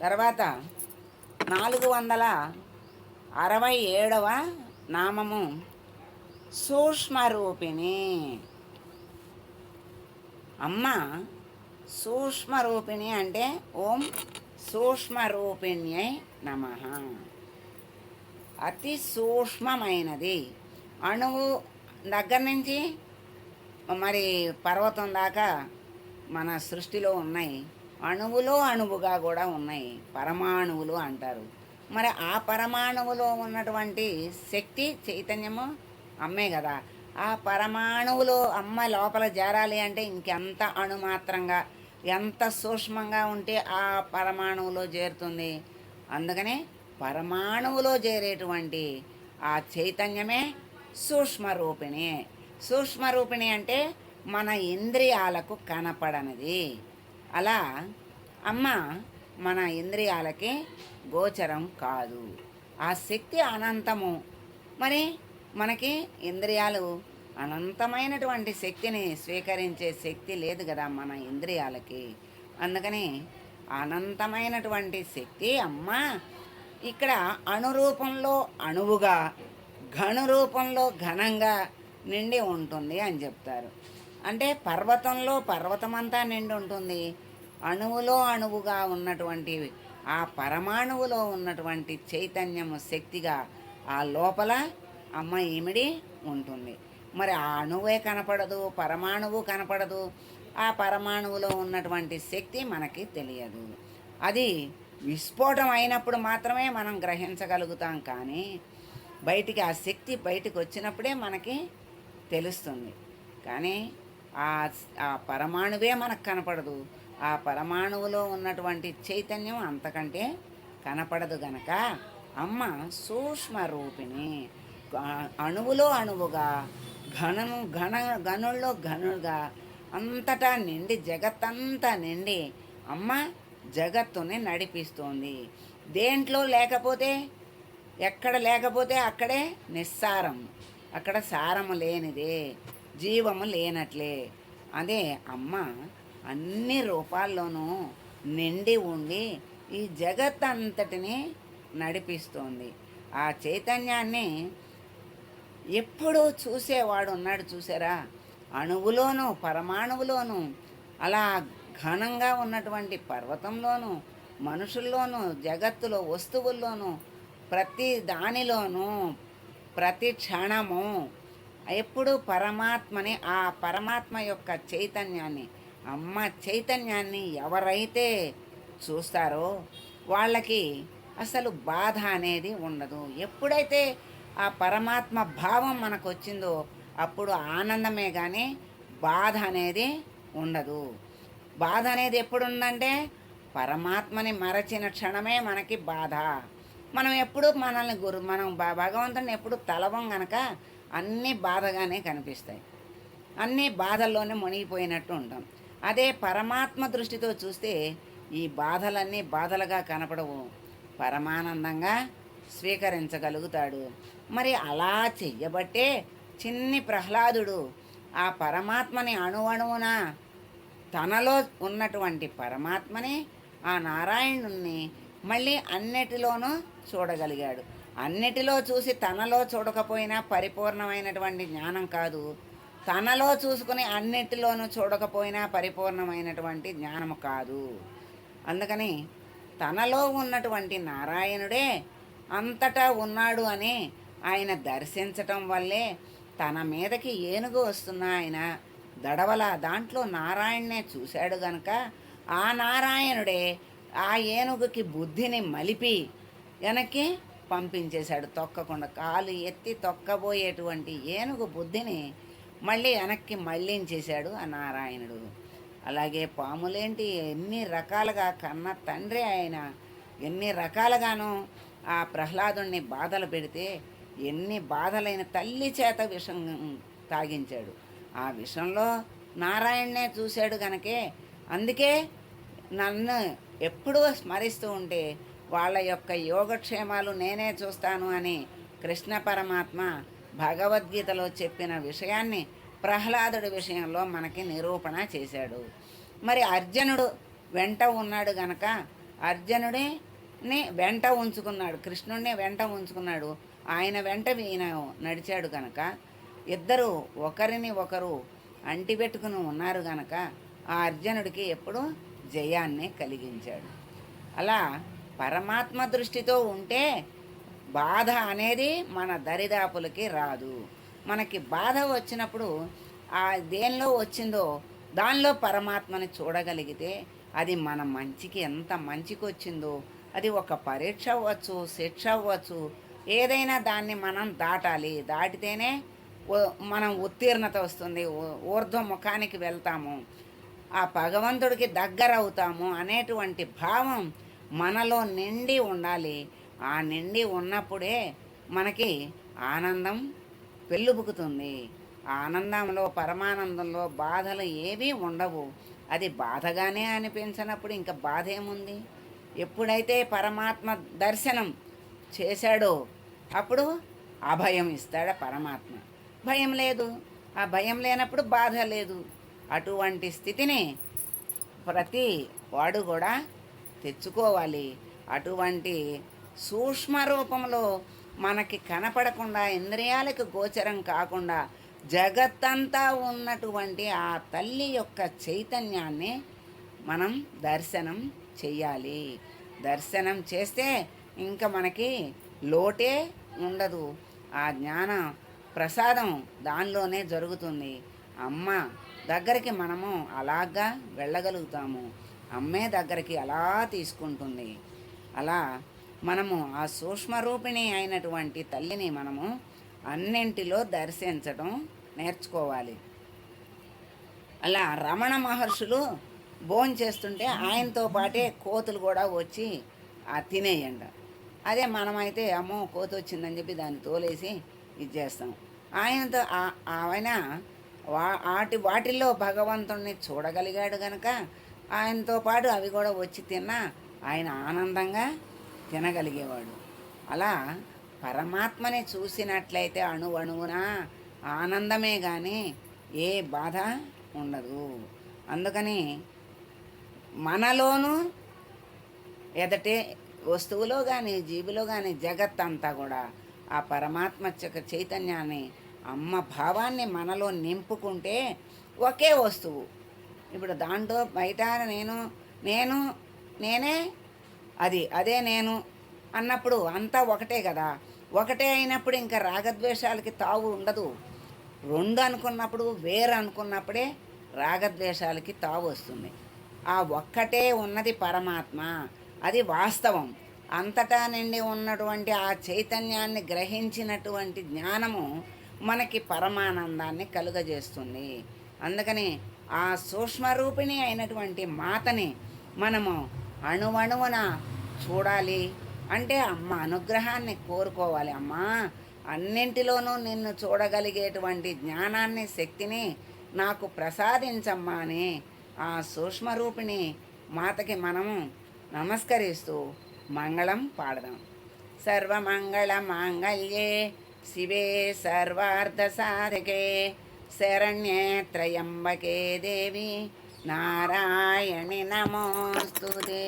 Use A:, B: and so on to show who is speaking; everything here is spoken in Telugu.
A: తర్వాత నాలుగు వందల అరవై ఏడవ నామము సూక్ష్మరూపిణి. అమ్మ సూక్ష్మరూపిణి అంటే ఓం సూక్ష్మరూపిణ్యై నమ. అతి సూక్ష్మమైనది. అణువు దగ్గర నుంచి మరి పర్వతం దాకా మన సృష్టిలో ఉన్నాయి. అణువులో అణువుగా కూడా ఉన్నాయి. పరమాణువులు అంటారు. మరి ఆ పరమాణువులో ఉన్నటువంటి శక్తి చైతన్యము అమ్మే కదా. ఆ పరమాణువులో అమ్మ లోపల చేరాలి అంటే ఇంకెంత అణుమాత్రంగా ఎంత సూక్ష్మంగా ఉంటే ఆ పరమాణువులో చేరుతుంది. అందుకనే పరమాణువులో చేరేటువంటి ఆ చైతన్యమే సూక్ష్మరూపిణి. సూక్ష్మరూపిణి అంటే మన ఇంద్రియాలకు కనపడనిది. అలా అమ్మ మన ఇంద్రియాలకే గోచరం కాదు. ఆ శక్తి అనంతము. మరి మనకి ఇంద్రియాలు అనంతమైనటువంటి శక్తిని స్వీకరించే శక్తి లేదు కదా మన ఇంద్రియాలకి. అందుకని అనంతమైనటువంటి శక్తి అమ్మ ఇక్కడ అణురూపంలో అణువుగా ఘను రూపంలో ఘనంగా నిండి ఉంటుంది అని చెప్తారు. అంటే పర్వతంలో పర్వతమంతా నిండి ఉంటుంది అణువులో అణువుగా ఉన్నటువంటి ఆ పరమాణువులో ఉన్నటువంటి చైతన్యము శక్తిగా ఆ లోపల అమ్మ ఏమిడి ఉంటుంది. మరి ఆ అణువే కనపడదు పరమాణువు కనపడదు. ఆ పరమాణువులో ఉన్నటువంటి శక్తి మనకి తెలియదు. అది విస్ఫోటం అయినప్పుడు మాత్రమే మనం గ్రహించగలుగుతాం కానీ బయటికి ఆ శక్తి బయటికి వచ్చినప్పుడే మనకి తెలుస్తుంది. కానీ ఆ ఆ పరమాణువే మనకు కనపడదు. ఆ పరమాణువులో ఉన్నటువంటి చైతన్యం అంతకంటే కనపడదు గనక అమ్మ సూక్ష్మ రూపిణి అణువులో అణువుగా ఘనము ఘన గనుల్లో ఘనుగా అంతటా నిండి జగత్తంతా నిండి అమ్మ జగత్తుని నడిపిస్తోంది. దేంట్లో లేకపోతే ఎక్కడ లేకపోతే అక్కడే నిస్సారం. అక్కడ సారము లేనిదే. జీవము లేనట్లే. అదే అమ్మ అన్ని రూపాల్లోనూ నిండి ఉండి ఈ జగత్ అంతటిని నడిపిస్తోంది. ఆ చైతన్యాన్ని ఎప్పుడూ చూసేవాడు ఉన్నాడు చూసారా? అణువులోనూ పరమాణువులోనూ అలా ఘనంగా ఉన్నటువంటి పర్వతంలోనూ మనుషుల్లోనూ జగత్తులో వస్తువుల్లోనూ ప్రతి దానిలోనూ ప్రతి క్షణము ఎప్పుడు పరమాత్మని ఆ పరమాత్మ యొక్క చైతన్యాన్ని అమ్మ చైతన్యాన్ని ఎవరైతే చూస్తారో వాళ్ళకి అసలు బాధ అనేది ఉండదు. ఎప్పుడైతే ఆ పరమాత్మ భావం మనకు వచ్చిందో అప్పుడు ఆనందమే కానీ బాధ అనేది ఉండదు. బాధ అనేది ఎప్పుడు ఉందంటే పరమాత్మని మరచిన క్షణమే మనకి బాధ. మనం ఎప్పుడు మనల్ని గురు మనం భగవంతుని ఎప్పుడు తలవం గనక అన్నీ బాధగానే కనిపిస్తాయి. అన్నీ బాధల్లోనే మునిగిపోయినట్టు ఉంటాం. అదే పరమాత్మ దృష్టితో చూస్తే ఈ బాధలన్నీ బాధలుగా కనపడవు. పరమానందంగా స్వీకరించగలుగుతాడు. మరి అలా చెయ్యబట్టే చిన్ని ప్రహ్లాదుడు ఆ పరమాత్మని అణువణువున తనలో ఉన్నటువంటి పరమాత్మని ఆ నారాయణుణ్ణి మళ్ళీ అన్నిటిలోనూ చూడగలిగాడు. అన్నిటిలో చూసి తనలో చూడకపోయినా పరిపూర్ణమైనటువంటి జ్ఞానం కాదు. తనలో చూసుకుని అన్నిటిలోనూ చూడకపోయినా పరిపూర్ణమైనటువంటి జ్ఞానము కాదు. అందుకని తనలో ఉన్నటువంటి నారాయణుడే అంతటా ఉన్నాడు అని ఆయన దర్శించటం వల్లే తన మీదకి ఏనుగు వస్తున్న ఆయన. దడవల దాంట్లో నారాయణనే చూశాడు గనక ఆ నారాయణుడే ఆ ఏనుగుకి బుద్ధిని మలిపి వెనక్కి పంపించేశాడు. తొక్కకుండా కాలు ఎత్తి తొక్కబోయేటువంటి ఏనుగు బుద్ధిని మళ్ళీ వెనక్కి మళ్ళించేశాడు ఆ నారాయణుడు. అలాగే పాములేంటి ఎన్ని రకాలుగా కన్న తండ్రి ఆయన ఎన్ని రకాలుగాను ఆ ప్రహ్లాదుణ్ణి బాధలు పెడితే ఎన్ని బాధలైన తల్లి చేత విషం తాగించాడు. ఆ విషంలో నారాయణనే చూశాడు గనకే అందుకే నన్ను ఎప్పుడూ స్మరిస్తూ ఉంటే వాళ్ళ యొక్క యోగక్షేమాలు నేనే చూస్తాను అని కృష్ణ పరమాత్మ భగవద్గీతలో చెప్పిన విషయాన్ని ప్రహ్లాదుడి విషయంలో మనకి నిరూపణ చేశాడు. మరి అర్జునుడు వెంట ఉన్నాడు గనక అర్జునుడిని వెంట ఉంచుకున్నాడు కృష్ణుడిని వెంట ఉంచుకున్నాడు ఆయన వెంట ఈయన నడిచాడు కనుక ఇద్దరు ఒకరిని ఒకరు అంటిపెట్టుకుని ఉన్నారు గనక ఆ అర్జునుడికి ఎప్పుడు జయాన్ని కలిగించాడు. అలా పరమాత్మ దృష్టితో ఉంటే బాధ అనేది మన దరిదాపులకి రాదు. మనకి బాధ వచ్చినప్పుడు ఆ దేనిలో వచ్చిందో దానిలో పరమాత్మని చూడగలిగితే అది మన మంచికి ఎంత మంచికి వచ్చిందో అది ఒక పరీక్ష అవ్వచ్చు శిక్ష అవ్వచ్చు ఏదైనా దాన్ని మనం దాటాలి. దాటితేనే మనం ఉత్తీర్ణత వస్తుంది ఊర్ధ్వముఖానికి ఊర్ధ్వ ముఖానికి వెళ్తాము ఆ భగవంతుడికి దగ్గర అవుతాము అనేటువంటి భావం మనలో నిండి ఉండాలి. ఆ నిండి ఉన్నప్పుడే మనకి ఆనందం పెళ్ళుబుకుతుంది ఆ ఆనందంలో పరమానందంలో బాధలు ఏవీ ఉండవు. అది బాధగానే అనిపించినప్పుడు ఇంకా బాధ ఏముంది ఎప్పుడైతే పరమాత్మ దర్శనం చేశాడో అప్పుడు అభయం ఇస్తాడు పరమాత్మ? భయం లేదు. ఆ భయం లేనప్పుడు బాధ లేదు. అటువంటి స్థితిని ప్రతి వాడు కూడా తెచ్చుకోవాలి. అటువంటి సూక్ష్మ రూపంలో మనకి కనపడకుండా ఇంద్రియాలకు గోచరం కాకుండా జగత్తంతా ఉన్నటువంటి ఆ తల్లి యొక్క చైతన్యాన్ని మనం దర్శనం చెయ్యాలి. దర్శనం చేస్తే ఇంకా మనకి లోటే ఉండదు. ఆ జ్ఞాన ప్రసాదం దానిలోనే జరుగుతుంది. అమ్మ దగ్గరికి మనము అలాగా వెళ్ళగలుగుతాము. అమ్మే దగ్గరికి అలా తీసుకుంటుంది. అలా మనము ఆ సూక్ష్మరూపిణి అయినటువంటి తల్లిని మనము అన్నింటిలో దర్శించడం నేర్చుకోవాలి. అలా రమణ మహర్షులు భోంచేస్తుంటే ఆయనతో పాటే కోతులు కూడా వచ్చి ఆ తినేయండి అదే మనమైతే అమ్మో కోతి వచ్చిందని చెప్పి దాన్ని తోలేసి ఇది చేస్తాం ఆయనతో ఆ- ఆయన వా వాటి వాటిల్లో భగవంతుణ్ణి చూడగలిగాడు కనుక ఆయనతో పాటు అవి కూడా వచ్చి తిన్నా ఆయన ఆనందంగా తినగలిగేవాడు. అలా పరమాత్మని చూసినట్లయితే అణు అణువున ఆనందమే కానీ ఏ బాధ ఉండదు. అందుకని మనలోనూ ఎదటే వస్తువులో కానీ జీవిలో కానీ జగత్ అంతా కూడా ఆ పరమాత్మ యొక్క చైతన్యాన్ని అమ్మ భావాన్ని మనలో నింపుకుంటే ఒకే వస్తువు. ఇప్పుడు దాంట్లో బయట నేను నేను నేనే అది అదే నేను అన్నప్పుడు అంతా ఒకటే కదా. ఒకటే అయినప్పుడు ఇంకా రాగద్వేషాలకి తావు ఉండదు. రెండు అనుకున్నప్పుడు వేరు అనుకున్నప్పుడే రాగద్వేషాలకి తావు వస్తుంది. ఆ ఒక్కటే ఉన్నది పరమాత్మ. అది వాస్తవం. అంతటా నిండి ఉన్నటువంటి ఆ చైతన్యాన్ని గ్రహించినటువంటి జ్ఞానము మనకి పరమానందాన్ని కలుగజేస్తుంది. అందుకని ఆ సూక్ష్మరూపిణి అయినటువంటి మాతని మనము అణువణువున చూడాలి. అంటే అమ్మ అనుగ్రహాన్ని కోరుకోవాలి. అమ్మా అన్నింటిలోనూ నిన్ను చూడగలిగేటువంటి జ్ఞానాన్ని శక్తిని నాకు ప్రసాదించమ్మా అని ఆ సూక్ష్మరూపిణి మాతకి మనము నమస్కరిస్తూ మంగళం పాడదాం. సర్వమంగళ మాంగళ్యే శివే సర్వార్థ సాధకే శరణ్యే త్రయంబకే దేవి నారాయణి నమోస్తుతే